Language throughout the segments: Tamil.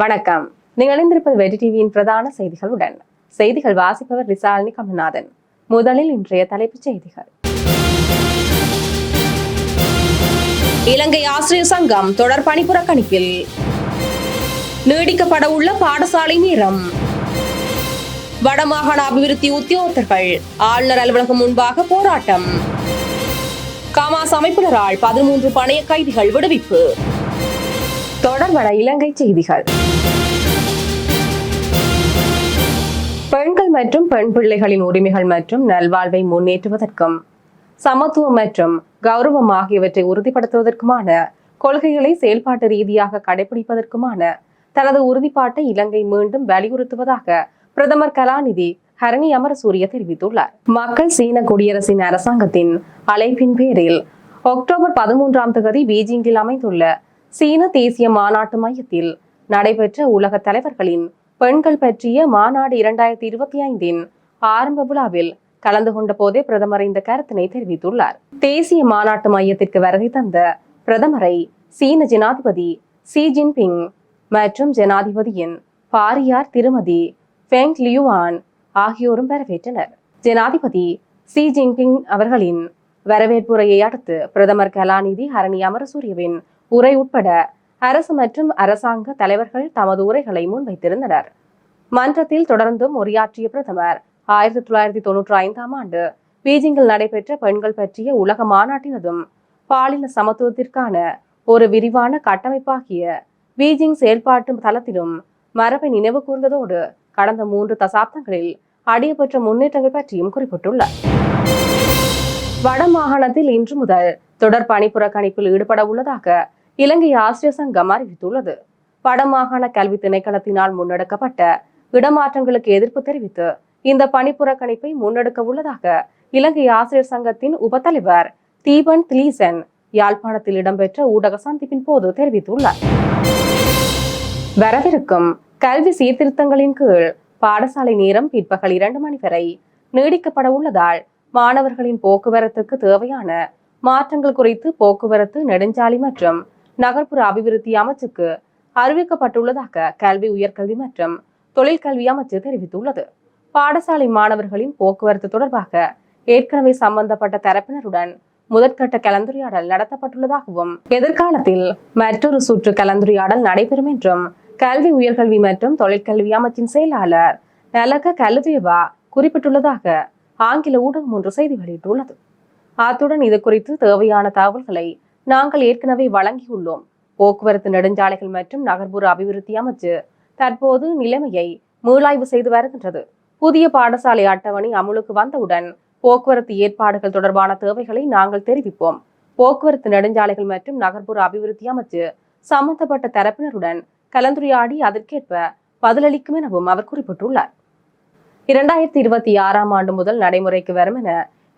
வணக்கம். நீங்கள் இணைந்திருப்பது வெற்றி டிவியின் பிரதான செய்திகளுடன். செய்திகள் வாசிப்பவர் ரிசாலினி கமல்நாதன். முதலில் இன்றைய தலைப்புச் செய்திகள். இலங்கை ஆசிரியர் சங்கம் தொடர் பணிப்புறக்கணிப்பில் நீடிக்கப்பட உள்ள பாடசாலை நேரம். வடமாகாண அபிவிருத்தி உத்தியோகத்தர்கள் ஆளுநர் அலுவலகம் முன்பாக போராட்டம். காமாஸ் அமைப்பினரால் பதிமூன்று பணைய கைதிகள் விடுவிப்பு. தொடர்பட இலங்கை செய்திகள். பெண்கள் மற்றும் பெண் பிள்ளைகளின் உரிமைகள் மற்றும் நல்வாழ்வை முன்னேற்றுவதற்கும் சமத்துவம் மற்றும் கௌரவம் ஆகியவற்றை உறுதிப்படுத்துவதற்குமான கொள்கைகளை செயல்பாட்டு ரீதியாக கடைபிடிப்பதற்குமான தனது உறுதிப்பாட்டை இலங்கை மீண்டும் வலியுறுத்துவதாக பிரதமர் கலாநிதி ஹரணி அமரசூரிய தெரிவித்துள்ளார். மக்கள் சீன குடியரசின் அரசாங்கத்தின் அழைப்பின் பேரில் அக்டோபர் பதிமூன்றாம் தேதி பீஜிங்கில் அமைந்துள்ள சீன தேசிய மாநாட்டு மையத்தில் நடைபெற்ற உலக தலைவர்களின் பெண்கள் பற்றிய மாநாடு இரண்டாயிரத்தி இருபத்தி ஐந்தின் ஆரம்ப விழாவில் கலந்து கொண்ட போதே பிரதமர் இந்த கருத்தினை தெரிவித்துள்ளார். தேசிய மாநாட்டு மையத்திற்கு வருகை தந்த பிரதமரை சீன ஜனாதிபதி சி ஜின்பிங் மற்றும் ஜனாதிபதியின் பாரியார் திருமதி ஃபெங் லியுவான் ஆகியோரும் வரவேற்றனர். ஜனாதிபதி சி ஜின்பிங் அவர்களின் வரவேற்புரையை அடுத்து பிரதமர் கலாநிதி ஹரணி அமரசூரியவின் உரை உட்பட அரசு மற்றும் அரசாங்க தலைவர்கள் தமது உரைகளை முன்வைத்திருந்தனர். மன்றத்தில் தொடர்ந்தும் உரையாற்றிய பிரதமர் ஆயிரத்தி தொள்ளாயிரத்தி தொன்னூற்றி ஐந்தாம் ஆண்டு பீஜிங்கில் நடைபெற்ற பெண்கள் பற்றிய உலக மாநாட்டினதும் பாலின சமத்துவத்திற்கான ஒரு விரிவான கட்டமைப்பாகிய பீஜிங் செயல்பாட்டு தளத்திலும் மரபை நினைவு கூர்ந்ததோடு கடந்த மூன்று தசாப்தங்களில் அடையப்பெற்ற முன்னேற்றங்கள் பற்றியும் குறிப்பிட்டுள்ளார். வடமாகாணத்தில் இன்று முதல் தொடர் பணிப்புறக்கணிப்பில் ஈடுபட உள்ளதாக இலங்கை ஆசிரியர் சங்கம் அறிவித்துள்ளது. வடமாகாண கல்வி திணைக்களத்தினால் முன்னெடுக்கப்பட்ட இடமாற்றங்களுக்கு எதிர்ப்பு தெரிவித்து இந்த பணிப்புறக்கணிப்பை முன்னெடுக்க உள்ளதாக இலங்கை ஆசிரியர் சங்கத்தின் உபத்தலைவர் தீபன் திலீசன் யாழ்ப்பாணத்தில் இடம்பெற்ற ஊடக சந்திப்பின் போது தெரிவித்துள்ளார். வரவிருக்கும் கல்வி சீர்திருத்தங்களின் கீழ் பாடசாலை நேரம் பிற்பகல் இரண்டு மணி வரை நீடிக்கப்பட உள்ளதால் மாணவர்களின் போக்குவரத்துக்கு தேவையான மாற்றங்கள் குறித்து போக்குவரத்து நெடுஞ்சாலை மற்றும் நகர்ப்புற அபிவிருத்தி அமைச்சுக்கு அறிவிக்கப்பட்டுள்ளதாக கல்வி உயர்கல்வி மற்றும் தொழிற்கல்வி அமைச்சு தெரிவித்துள்ளது. பாடசாலை மாணவர்களின் போக்குவரத்து தொடர்பாக ஏற்கனவே சம்பந்தப்பட்ட தரப்பினருடன் முதற்கட்ட கலந்துரையாடல் நடத்தப்பட்டுள்ளதாகவும் எதிர்காலத்தில் மற்றொரு சுற்று கலந்துரையாடல் நடைபெறும் என்றும் கல்வி உயர்கல்வி மற்றும் தொழிற்கல்வி அமைச்சின் செயலாளர் நலக கலுதேவா குறிப்பிட்டுள்ளதாக ஆங்கில ஊடகம் ஒன்று செய்தி வெளியிட்டுள்ளது. அத்துடன் இது குறித்து தேவையான தகவல்களை நாங்கள் ஏற்கனவே வழங்கியுள்ளோம். போக்குவரத்து நெடுஞ்சாலைகள் மற்றும் நகர்ப்புற அபிவிருத்தி அமைச்சு தற்போது நிலைமையை மீளாய்வு செய்து வருகின்றது. புதிய பாடசாலை அட்டவணை அமுலுக்கு வந்தவுடன் போக்குவரத்து ஏற்பாடுகள் தொடர்பான தேவைகளை நாங்கள் தெரிவிப்போம். போக்குவரத்து நெடுஞ்சாலைகள் மற்றும் நகர்ப்புற அபிவிருத்தி அமைச்சு சம்பந்தப்பட்ட தரப்பினருடன் கலந்துரையாடி அதற்கேற்ப பதிலளிக்கும் எனவும் அவர் குறிப்பிட்டுள்ளார். இரண்டாயிரத்தி இருபத்தி ஆறாம் ஆண்டு முதல் நடைமுறைக்கு வரும் என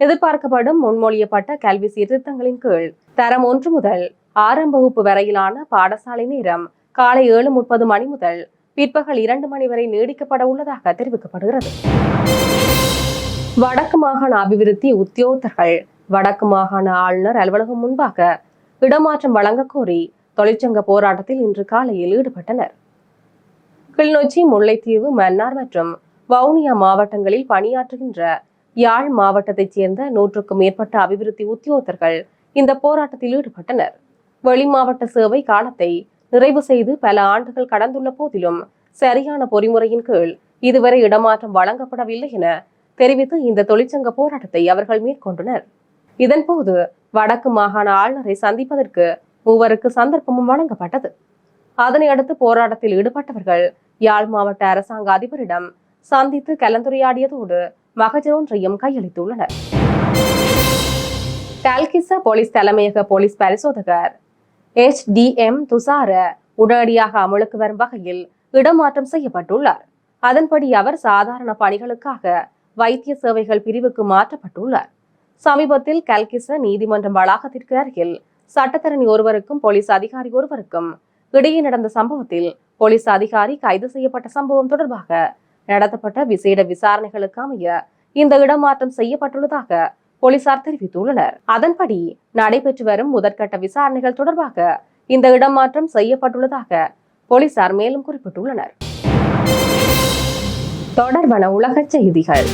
எதிர்பார்க்கப்படும் முன்மொழியப்பட்ட கல்வி சீர்திருத்தங்களின் கீழ். தரம் ஒன்று முதல் ஆறாம் வகுப்பு வரையிலான பாடசாலை நேரம் காலை ஏழு முப்பது மணி முதல் பிற்பகல் இரண்டு மணி வரை நீடிக்கப்பட உள்ளதாக தெரிவிக்கப்படுகிறது. வடக்கு மாகாண அபிவிருத்தி உத்தியோகத்தர்கள் வடக்கு மாகாண ஆளுநர் அலுவலகம் முன்பாக இடமாற்றம் வழங்க கோரி தொழிற்சங்க போராட்டத்தில் இன்று காலையில் ஈடுபட்டனர். கிளிநொச்சி முல்லைத்தீவு மன்னார் மற்றும் வவுனியா மாவட்டங்களில் பணியாற்றுகின்ற யாழ் மாவட்டத்தைச் சேர்ந்த நூற்றுக்கும் மேற்பட்ட அபிவிருத்தி உத்தியோகத்தர்கள் இந்த போராட்டத்தில் ஈடுபட்டனர். வெளி மாவட்ட சேவை காலத்தை நிறைவு செய்து பல ஆண்டுகள் கடந்துள்ள போதிலும் சரியான பொறிமுறையின் கீழ் இதுவரை இடமாற்றம் வழங்கப்படவில்லை என தெரிவித்து இந்த தொழிற்சங்க போராட்டத்தை அவர்கள் மேற்கொண்டனர். இதன்போது வடக்கு மாகாண ஆளுநரை சந்திப்பதற்கு மூவருக்கு சந்தர்ப்பமும் வழங்கப்பட்டது. அதனை அடுத்து போராட்டத்தில் ஈடுபட்டவர்கள் யாழ் மாவட்ட அரசாங்க அதிபரிடம் சந்தித்து கலந்துரையாடியதோடு மகஜர் கையளித்துள்ளனர். டல்கிச போலீஸ் தலைமையக போலீஸ் பரிசோதகர் எச் டி எம் துசார உடனடியாக அமலுக்கு வரும் வகையில் இடமாற்றம் செய்யப்பட்டுள்ளார். அதன்படி அவர் சாதாரண பணிகளுக்காக வைத்திய சேவைகள் பிரிவுக்கு மாற்றப்பட்டுள்ளார். சமீபத்தில் கல்கிச நீதிமன்றம் வளாகத்திற்கு அருகில் சட்டத்தரணி ஒருவருக்கும் போலீஸ் அதிகாரி ஒருவருக்கும் இடையே நடந்த சம்பவத்தில் போலீஸ் அதிகாரி கைது செய்யப்பட்ட சம்பவம் தொடர்பாக நடத்தப்பட்ட விசேட விசாரணைகளுக்கு அமைய இந்த இடமாற்றம் செய்யப்பட்டுள்ளதாக போலீசார் தெரிவித்துள்ளனர். அதன்படி நடைபெற்று வரும் முதற்கட்ட விசாரணைகள் தொடர்பாக இந்த இடமாற்றம் செய்யப்பட்டுள்ளதாக போலீசார் மேலும் குறிப்பிட்டுள்ளனர். தொடர்பான உலக செய்திகள்.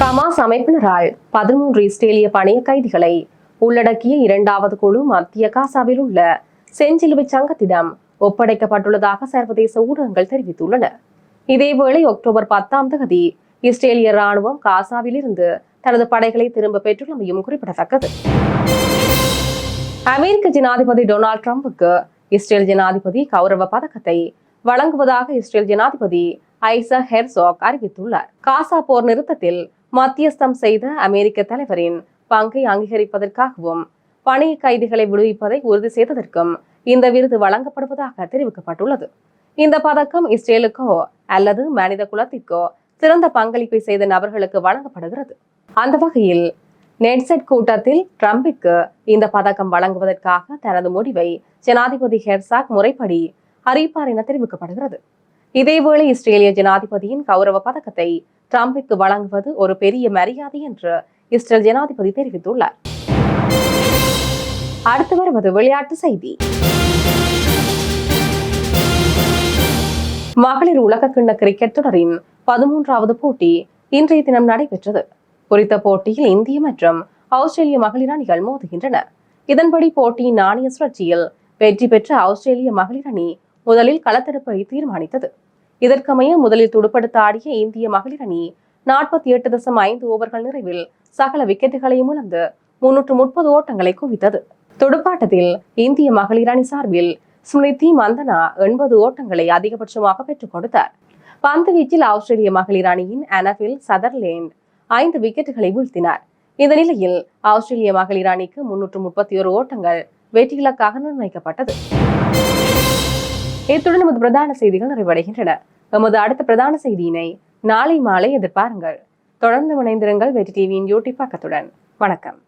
கமாஸ் அமைப்பினரால் பதிமூன்று இஸ்ரேலிய பணைய கைதிகளை உள்ளடக்கிய இரண்டாவது குழு மத்திய காசாவில் உள்ள செஞ்சிலுவை சங்கத்திடம் ஒப்படைக்கப்பட்டுள்ளதாக சர்வதேச ஊடகங்கள் தெரிவித்துள்ளன. இதேவேளை அக்டோபர் பத்தாம் தேதி இஸ்ரேலிய ராணுவம் காசாவிலிருந்து தனது படைகளை திரும்ப பெற்றுள்ளமையும் குறிப்பிடத்தக்கது. அமெரிக்க ஜனாதிபதி டொனால்ட் ட்ரம்புக்கு இஸ்ரேல் ஜனாதிபதி கௌரவ பதக்கத்தை வழங்குவதாக இஸ்ரேல் ஜனாதிபதி ஐசா ஹெர்சாக் அறிவித்துள்ளார். காசா போர் நிறுத்தத்தில் மத்தியஸ்தம் செய்த அமெரிக்க தலைவரின் பங்கை அங்கீகரிப்பதற்காகவும் பணி கைதிகளை விடுவிப்பதை உறுதி செய்ததற்கும் இந்த விருது வழங்கப்படுவதாக தெரிவிக்கப்பட்டுள்ளது. இந்த பதக்கம் இஸ்ரேலுக்கோ அல்லது மனித குலத்திற்கோ சிறந்த பங்களிப்பை செய்த நபர்களுக்கு வழங்கப்படுகிறது. அந்த வகையில் நெட்செட் கூட்டத்தில் ட்ரம்பிற்கு இந்த பதக்கம் வழங்குவதற்காக தனது முடிவை ஜனாதிபதி ஹெர்சாக் முறைப்படி அறிவிப்பார் என தெரிவிக்கப்படுகிறது. இதேவேளை இஸ்ரேலிய ஜனாதிபதியின் கௌரவ பதக்கத்தை ட்ரம்பிற்கு வழங்குவது ஒரு பெரிய மரியாதை என்று இஸ்ரேல் ஜனாதிபதி தெரிவித்துள்ளார். அடுத்து வருவது விளையாட்டு செய்தி. மகளிர் உலகக்கிண்ண கிரிக்கெட் தொடரின் பதிமூன்றாவது போட்டி இன்றைய தினம் நடைபெற்றது. குறித்த போட்டியில் இந்திய மற்றும் ஆஸ்திரேலிய மகளிர் அணிகள் மோதுகின்றன. இதன்படி போட்டியின் நாணய சுழற்சியில் வெற்றி பெற்ற ஆஸ்திரேலிய மகளிர் அணி முதலில் களத்தெடுப்பை தீர்மானித்தது. இதற்கமைய முதலில் துடுப்படுத்த ஆடிய இந்திய மகளிர் அணி நாற்பத்தி எட்டு தசம் ஐந்து ஓவர்கள் நிறைவில் சகல விக்கெட்டுகளையும் இழந்து முன்னூற்று முப்பது ஓட்டங்களை குவித்தது. துடுப்பாட்டத்தில் இந்திய மகளிர் அணி சார்பில் ஸ்மிருதி மந்தனா எண்பது ஓட்டங்களை அதிகபட்சமாக பெற்றுக் கொடுத்தார். பந்து வீச்சில் ஆஸ்திரேலிய மகளிர் அணியின் அனபில் சதர்லேண்ட் ஐந்து விக்கெட்டுகளை வீழ்த்தினார். இந்த நிலையில் ஆஸ்திரேலிய மகளிர் அணிக்கு முன்னூற்று முப்பத்தி ஒரு ஓட்டங்கள் வெற்றி இலக்காக நிர்ணயிக்கப்பட்டது. இத்துடன் நமது பிரதான செய்திகள் நிறைவடைகின்றன. எமது அடுத்த பிரதான செய்தியினை நாளை மாலை எதிர்பாருங்கள். தொடர்ந்து இணைந்திருங்கள். வெற்றி டிவியின் யூடியூப் பக்கத்துடன். வணக்கம்.